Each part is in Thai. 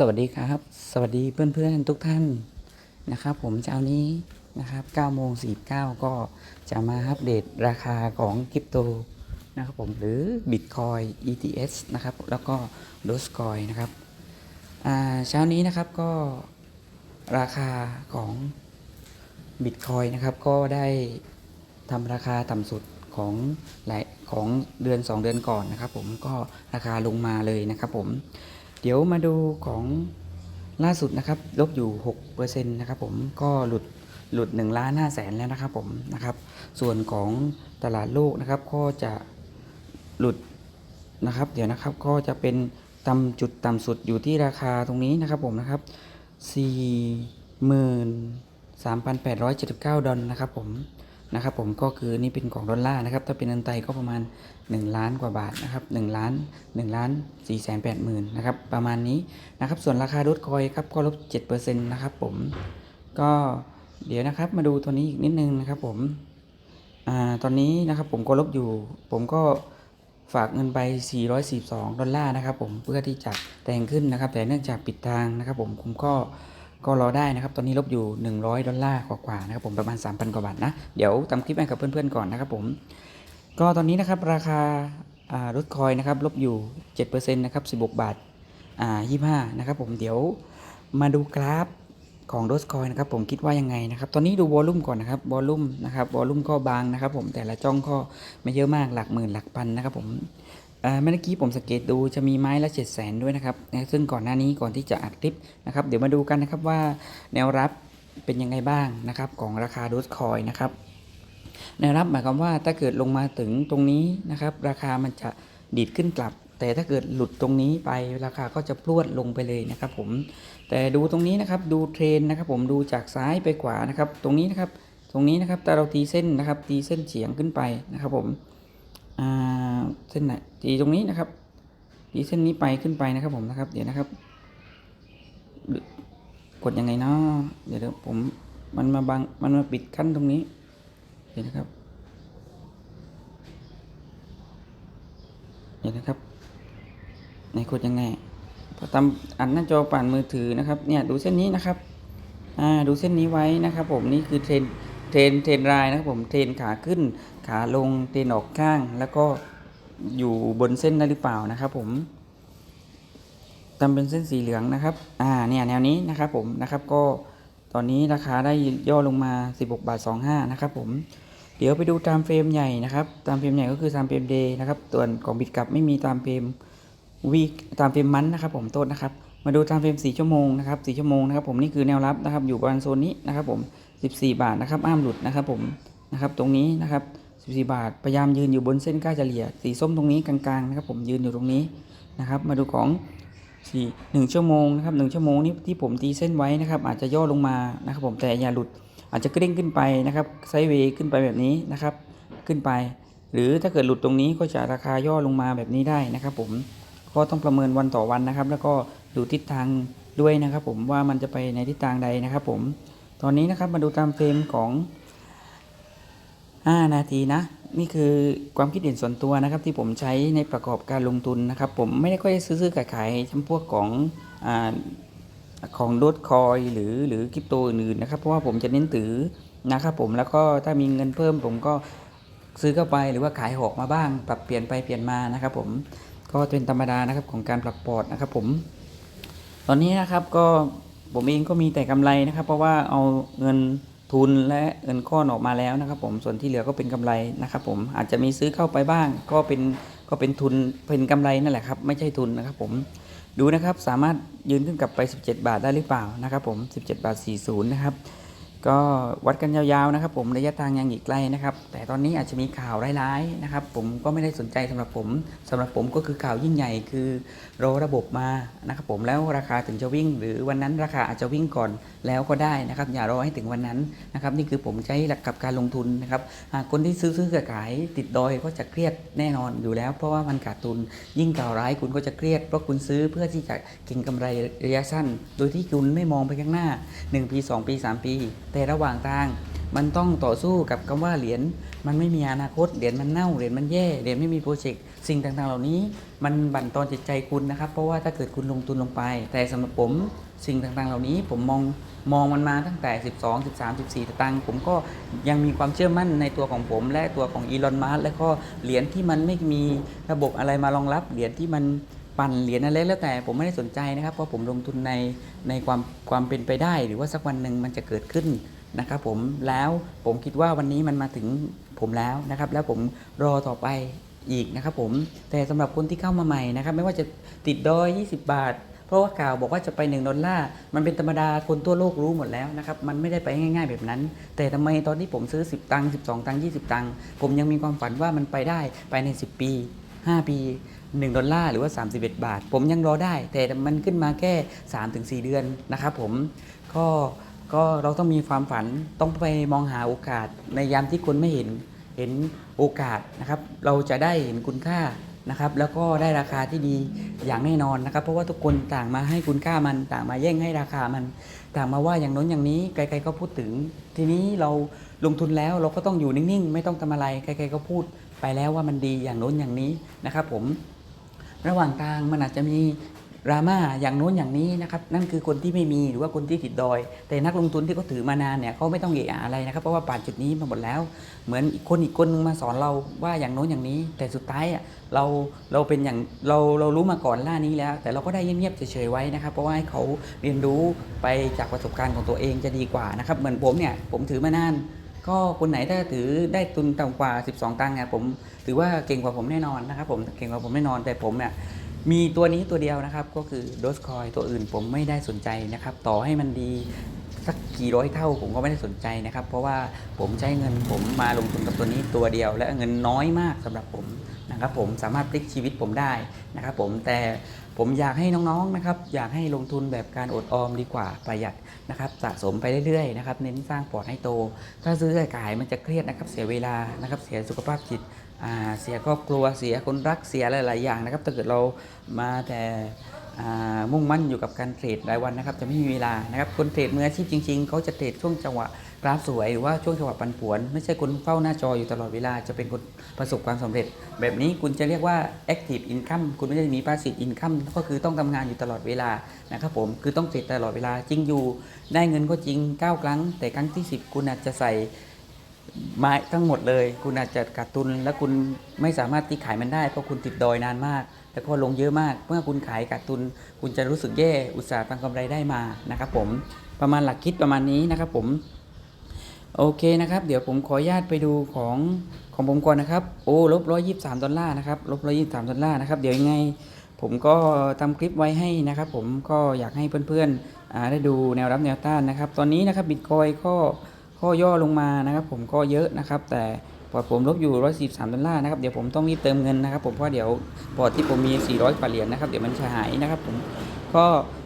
สวัสดีครับ สวัสดีเพื่อนๆทุกท่านนะครับ ผมเช้านี้นะครับ9โมง49 ก็จะมาอัปเดตราคาของคริปโตนะครับผมหรือ Bitcoin ETS นะครับ แล้วก็ Dogecoin นะครับเช้านี้นะครับก็ราคาของ Bitcoin นะครับก็ได้ทำราคาต่ำสุดของหลายของเดือน 2 เดือนก่อนนะครับ ผมก็ราคาลงมาเลยนะครับผม เดี๋ยวมาดูของล่าสุดนะครับลบอยู่6%นะครับผมก็หลุดหลุด1ล้าน5แสนแล้วนะครับผมนะครับ ส่วนของตลาดโลกนะครับก็จะหลุดนะครับ เดี๋ยวนะครับก็จะเป็นต่ำจุดต่ำสุดอยู่ที่ราคาตรงนี้นะครับผมนะครับ43,879 ดอลนะครับผม นะครับผมก็คือนี่เป็นของดอลลาร์นะครับถ้าเป็นเงินไทยก็ประมาณ 1 ล้านกว่าบาทนะครับ1ล้าน1ล้าน4แสน8หมื่นนะครับประมาณนี้นะครับส่วนราคาดดคอยครับก็ลบ7%นะครับผมก็เดี๋ยวนะครับมาดูตัวนี้อีกนิดนึงนะครับผมอ่าตอนนี้นะครับผมก็ลบอยู่ ผมก็ฝากเงินไป 442 ดอลลาร์นะครับผมเพื่อที่จะแต่งขึ้นนะครับ แต่เนื่องจากปิดทางนะครับผมผมก็ ก็รอได้นะครับ ตอนนี้ลบอยู่ 100 ดอลลาร์กว่าๆนะครับผมประมาณ 3,000 กว่าบาทนะ เดี๋ยวทำคลิปให้กับเพื่อนๆก่อนนะครับผม ก็ตอนนี้นะครับราคาอ่ารถคอยนะครับลบอยู่ 7%นะครับ 16 บาทอ่า25 นะครับผมเดี๋ยวมาดูกราฟของโดสคอยนะครับผมคิดว่ายังไงนะครับตอนนี้ดูวอลลุ่มก่อนนะครับวอลลุ่มนะครับวอลลุ่มก็บางนะครับผมแต่ละจ้องก็ไม่เยอะมากหลักหมื่นหลักพันนะครับผม เมื่อกี้ผมสังเกตดูจะมีไม้ละ7 0 0 0 0ด้วยนะครับ ซึ่งก่อนหน้านี้ก่อนที่จะอัดคลิปนะครับ เดี๋ยวมาดูกันนะครับว่าแนวรับเป็นยังไงบ้างนะครับของราคาโดสคอยนะครับ แนวรับหมายความว่าถ้าเกิดลงมาถึงตรงนี้นะครับ ราคามันจะดีดขึ้นกลับ แต่ถ้าเกิดหลุดตรงนี้ไปราคาก็จะพรวดลงไปเลยนะครับ ผม แต่ดูตรงนี้นะครับดูเทรนนะครับ ผมดูจากซ้ายไปขวานะครับ ตรงนี้นะครับ ตรงนี้นะครับแต่เราตีเส้นนะครับ ตีเส้นเฉียงขึ้นไปนะครับ ผม เส้นไหนตีตรงนี้นะครับตีเส้นนี้ไปขึ้นไปนะครับผมนะครับ เดี๋ยวนะครับ กดยังไงเนาะเดี๋ยวเดี๋ยวผมมันมาบังมันมาปิดขั้นตรงนี้เห็นนะครับเห็นนะครับในกดยังไงพอทำอันหน้าจอผ่านมือถือนะครับ เนี่ยดูเส้นนี้นะครับ อ่าดูเส้นนี้ไว้นะครับ ผมนี่คือเทรน เทรนเทรนรายนะครับผมเทรนขาขึ้น ขาลงเทรนออกข้าง แล้วก็อยู่บนเส้นได้หรือเปล่านะครับผมทำเป็นเส้นสีเหลืองนะครับ อ่า เนี่ยแนวนี้นะครับผมนะครับก็ตอนนี้ราคาได้ย่อลงมา 16 บาท 25 นะครับผม เดี๋ยวไปดูตามเฟรมใหญ่นะครับ ตามเฟรมใหญ่ก็คือตามเฟรมเดย์นะครับส่วนของบิดกลับไม่มีตามเฟรมวีตามเฟรมมันนะครับผมโทษนะครับ มาดูตามเฟรม4ชั่วโมงนะครับ4ชั่วโมงนะครับผมนี่คือแนวรับนะครับอยู่ประมาณโซนนี้นะครับผม 14 บาทนะครับอ้ามหลุดนะครับผมนะครับตรงนี้นะครับ 14 บาทพยายามยืนอยู่บนเส้นค่าเฉลี่ยสีส้มตรงนี้กลางๆนะครับผมยืนอยู่ตรงนี้นะครับมาดูของสี่หนึ่งชั่วโมงนะครับหนึ่งชั่วโมงนี้ที่ผมตีเส้นไว้นะครับอาจจะย่อลงมานะครับผมแต่อย่าหลุดอาจจะกริ่งขึ้นไปนะครับไซด์เวย์ขึ้นไปแบบนี้นะครับขึ้นไป หรือถ้าเกิดหลุดตรงนี้ก็จะราคาย่อลงมาแบบนี้ได้นะครับผมก็ต้องประเมินวันต่อวันนะครับ แล้วก็ ดูทิศทางด้วยนะครับ ผมว่ามันจะไปในทิศทางใดนะครับ ผมตอนนี้นะครับมาดูตามเฟรมของ 5 นาทีนะ นี่คือความคิดเห็นส่วนตัวนะครับ ที่ผมใช้ในประกอบการลงทุนนะครับ ผมไม่ได้ค่อยซื้อขายจำพวกของอของดดคอยหรือหรือคริปโตอื่นๆนะครับ เพราะว่าผมจะเน้นถือนะครับ ผมแล้วก็ถ้ามีเงินเพิ่มผมก็ซื้อเข้าไปหรือว่าขายหอกมาบ้าง ปรับเปลี่ยนไปเปลี่ยนมานะครับ ผมก็เป็นธรรมดานะครับของการปรับพอร์ตนะครับ ผม ตอนนี้นะครับก็ผมเองก็มีแต่กำไรนะครับ เพราะว่าเอาเงินทุนและเงินก้อนออกมาแล้วนะครับ ผมส่วนที่เหลือก็เป็นกำไรนะครับ ผมอาจจะมีซื้อเข้าไปบ้าง ก็เป็นก็เป็นทุนเป็นกำไรนั่นแหละครับ ไม่ใช่ทุนนะครับ ผมดูนะครับสามารถยืนขึ้นกลับไป 17 บาทได้หรือเปล่านะครับ ผม 17 บาท 40 นะครับ ก็วัดกันยาวๆนะครับ ผมระยะทางยังอีกไกลนะครับ แต่ตอนนี้อาจจะมีข่าวร้ายๆนะครับ ผมก็ไม่ได้สนใจสำหรับผมสำหรับผมก็คือข่าวยิ่งใหญ่คือรอระบบมานะครับ ผมแล้วราคาถึงจะวิ่ง หรือวันนั้นราคาอาจจะวิ่งก่อนแล้วก็ได้นะครับอย่ารอให้ถึงวันนั้นนะครับนี่คือผมใช้หลักกับการลงทุนนะครับคนที่ซื้อซื้อขายติดดอยก็จะเครียดแน่นอนอยู่แล้ว เพราะว่ามันขาดทุนยิ่งกล่าวร้ายคุณก็จะเครียดเพราะคุณซื้อเพื่อที่จะเก็งกำไรระยะสั้น โดยที่คุณไม่มองไปข้างหน้า 1 ปี 2 ปี 3 ปี แต่ระหว่างทางมันต้องต่อสู้กับคำว่าเหรียญ มันไม่มีอนาคตเหรียญมันเน่าเหรียญมันแย่เหรียญไม่มีโปรเจกต์สิ่งต่างๆ เหล่านี้ มันบั่นทอนจิตใจคุณนะครับ เพราะว่าถ้าเกิดคุณลงทุนลงไป แต่สำหรับผมสิ่งต่างๆ เหล่านี้ผมมองมองมันมาตั้งแต่ 12 13 14 ตตังค์ผมก็ยังมีความเชื่อมั่นในตัวของผม และตัวของอีลอนมัสและก็เหรียญที่มันไม่มีระบบอะไรมารองรับเหรียญที่มันปั่นเหรียญอะไรแล้วแต่ผมไม่ได้สนใจนะครับเพราะผมลงทุนในในความความเป็นไปได้ หรือว่าสักวันหนึ่งมันจะเกิดขึ้น นะครับผมแล้วผมคิดว่าวันนี้มันมาถึงผมแล้วนะครับ แล้วผมรอต่อไปอีกนะครับผมแต่สำหรับคนที่เข้ามาใหม่นะครับ ไม่ว่าจะติดดอย 20 บาท เพราะว่าข่าวบอกว่าจะไป1ดอลลาร์มันเป็นธรรมดาคนทั่วโลกรู้หมดแล้วนะครับ มันไม่ได้ไปง่าย ๆแบบนั้น แต่ทำไมตอนที่ผมซื้อ 10 ตังค์12 ตังค์20 ตังค์ผมยังมีความฝันว่ามันไปได้ไปใน 10 ปี 5 ปี 1 ดอลลาร์หรือว่า 31 บาท ผมยังรอได้ แต่มันขึ้นมาแค่ 3-4 เดือนนะครับผมก็ ก็เราต้องมีความฝันต้องไปมองหาโอกาสในยามที่คนไม่เห็นเห็นโอกาสนะครับเราจะได้เห็นคุณค่านะครับแล้วก็ได้ราคาที่ดีอย่างแน่นอนนะครับ เพราะว่าทุกคนต่างมาให้คุณค่ามันต่างมาแย่งให้ราคามัน ต่างมาว่าอย่างน้นอย่างนี้ใครๆก็พูดถึง ทีนี้เราลงทุนแล้วเราก็ต้องอยู่นิ่งๆ ไม่ต้องทำอะไรใครๆก็พูดไปแล้วว่ามันดีอย่างน้นอย่างนี้นะครับ ผมระหว่างทางมันอาจจะมี ราม่าอย่างโน้นอย่างนี้นะครับนั่นคือคนที่ไม่มีหรือว่าคนที่ติดดอย แต่นักลงทุนที่เขาถือมานานเนี่ยเขาไม่ต้องเอะอะอะไรนะครับ เพราะว่าผ่านจุดนี้มาหมดแล้ว เหมือนอีกคนอีกคนนึงมาสอนเราว่าอย่างโน้นอย่างนี้ แต่สุดท้ายอะเราเราเป็นอย่างเราเรารู้มาก่อนล่านี้แล้ว แต่เราก็ได้เงียบๆเฉยๆไว้นะครับ เพราะว่าให้เขาเรียนรู้ไปจากประสบการณ์ของตัวเองจะดีกว่านะครับเหมือนผมเนี่ยผมถือมานานก็คนไหนถ้าถือได้ทุนต่ำกว่า 12 ตังค์เนี่ยผมถือว่าเก่งกว่าผมแน่นอนนะครับผมเก่งกว่าผมแน่นอนแต่ผมเนี่ย มีตัวนี้ตัวเดียวนะครับก็คือโดสคอยตัวอื่นผมไม่ได้สนใจนะครับ ต่อให้มันดีสักกี่ร้อยเท่าผมก็ไม่ได้สนใจนะครับ เพราะว่าผมใช้เงินผมมาลงทุนกับตัวนี้ตัวเดียว และเงินน้อยมากสำหรับผมนะครับ ผมสามารถพลิกชีวิตผมได้นะครับ ผมแต่ผมอยากให้น้องๆนะครับ อยากให้ลงทุนแบบการอดออมดีกว่าประหยัดนะครับสะสมไปเรื่อยๆนะครับเน้นสร้างพอร์ตให้โต ถ้าซื้อขายมันจะเครียดนะครับ เสียเวลานะครับ เสียสุขภาพจิต เสียครอบครัวเสียคนรักเสียหลาย ๆ อย่างนะครับ ถ้าเกิดเรามาแต่มุ่งมั่นอยู่กับการเทรดรายวันนะครับ จะไม่มีเวลานะครับคนเทรดมืออาชีพจริง ๆ เขาจะเทรดช่วงจังหวะกราฟสวยหรือว่าช่วงจังหวะปันผวน ไม่ใช่คนเฝ้าหน้าจออยู่ตลอดเวลาจะเป็นคนประสบความสำเร็จ แบบนี้คุณจะเรียกว่า active income คุณไม่ได้มี passive income ก็คือต้องทำงานอยู่ตลอดเวลานะครับผมคือต้องเทรดตลอดเวลาจริงอยู่ ได้เงินก็จริง 9 ครั้ง แต่ครั้งที่ 10 คุณอาจจะใส่ ไม้ทั้งหมดเลย คุณอาจจะขาดทุน และคุณไม่สามารถที่ขายมันได้เพราะคุณติดดอยนานมาก แล้วก็ลงเยอะมาก เมื่อคุณขายขาดทุน คุณจะรู้สึกแย่อุตสาห์ทำกำไรได้มานะครับผมประมาณหลักคิดประมาณนี้นะครับผมโอเคนะครับ เดี๋ยวผมขออนุญาตไปดูของของผมก่อนนะครับโอ้ลบร้อยยี่สามดอลลาร์นะครับลบร้อยยี่สามดอลลาร์นะครับเดี๋ยวยังไงผมก็ทำคลิปไว้ให้นะครับผมก็อยากให้เพื่อนๆได้ดูแนวรับแนวต้านนะครับ ตอนนี้นะครับบิตคอยก็ ข้อย่อลงมานะครับ ผมก็เยอะนะครับ แต่พอร์ตผมลบอยู่ 143 ดอลลาร์นะครับเดี๋ยวผมต้องรีบเติมเงินนะครับ ผมเพราะเดี๋ยวพอร์ตที่ผมมี 400กว่าเหรียญนะครับเดี๋ยวมันจะหายนะครับ ผมก็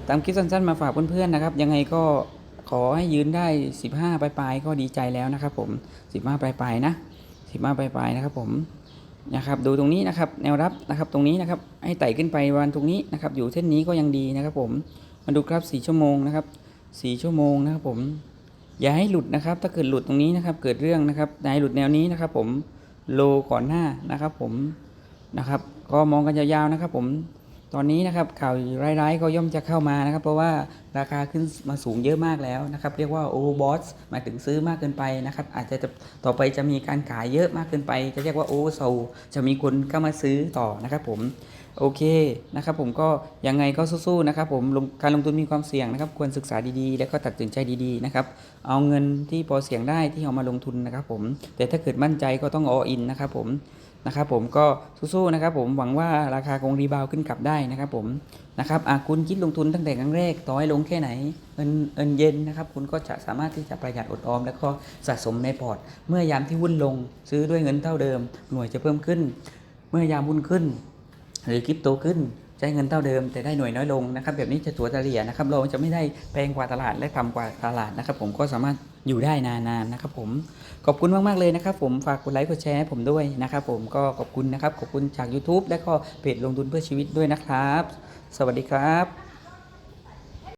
ตามคลิปสั้นๆมาฝากเพื่อนๆนะครับ ยังไงก็ขอให้ยืนได้ 15 ปลายๆก็ดีใจแล้วนะครับผม 15 ปลายๆนะ15 ปลายๆนะครับผมนะครับดูตรงนี้นะครับแนวรับนะครับตรงนี้นะครับให้ไต่ขึ้นไปวันตรงนี้นะครับอยู่เส้นนี้ก็ยังดีนะครับผมมาดูครับ 4 ชั่วโมงนะครับ 4 ชั่วโมงนะครับผม อย่าให้หลุดนะครับ ถ้าเกิดหลุดตรงนี้นะครับ เกิดเรื่องนะครับอย่าให้หลุดแนวนี้นะครับ ผมโลก่อนหน้านะครับ ผมนะครับ ก็มองกันยาวๆนะครับ ผม ตอนนี้นะครับข่าวร้ายๆก็ย่อมจะเข้ามานะครับ เพราะว่าราคาขึ้นมาสูงเยอะมากแล้วนะครับ เรียกว่าโอเวอร์บอสหมายถึงซื้อมากเกินไปนะครับ อาจจะต่อไปจะมีการขายเยอะมากเกินไป จะเรียกว่าโอเวอร์โซจะมีคนเข้ามาซื้อต่อนะครับผมโอเคนะครับผมก็ยังไงก็สู้ๆนะครับผมการลงทุนมีความเสี่ยงนะครับ ควรศึกษาดีๆ แล้วก็ตัดสินใจดีๆนะครับเอาเงินที่พอเสี่ยงได้ที่เอามาลงทุนนะครับผมแต่ถ้าเกิดมั่นใจก็ต้องออินนะครับผม นะครับผมก็สู้ๆนะครับผมหวังว่าราคาคงรีบาวขึ้นกลับได้นะครับผมนะครับคุณคิดลงทุนตั้งแต่ครั้งแรกต่อให้ลงแค่ไหนเงินเงินเย็นนะครับคุณก็จะสามารถที่จะประหยัดอดออม แล้วก็สะสมในพอร์ต เมื่อยามที่หุ้นลงซื้อด้วยเงินเท่าเดิม หน่วยจะเพิ่มขึ้น เมื่อยามหุ้นขึ้น หรือคริปโตขึ้น ช้เงินเท่าเดิมแต่ได้หน่วยน้อยลงนะครับแบบนี้จะตัวเฉลี่ยนะครับเราจะไม่ได้แพงกว่าตลาดและต่ำกว่าตลาดนะครับผมก็สามารถอยู่ได้นานๆนะครับผมขอบคุณมากๆเลยนะครับผมฝากกดไลค์กดแชร์ให้ผมด้วยนะครับผมก็ขอบคุณนะครับขอบคุณจาก YouTube และก็เพจลงทุนเพื่อชีวิตด้วยนะครับ สวัสดีครับ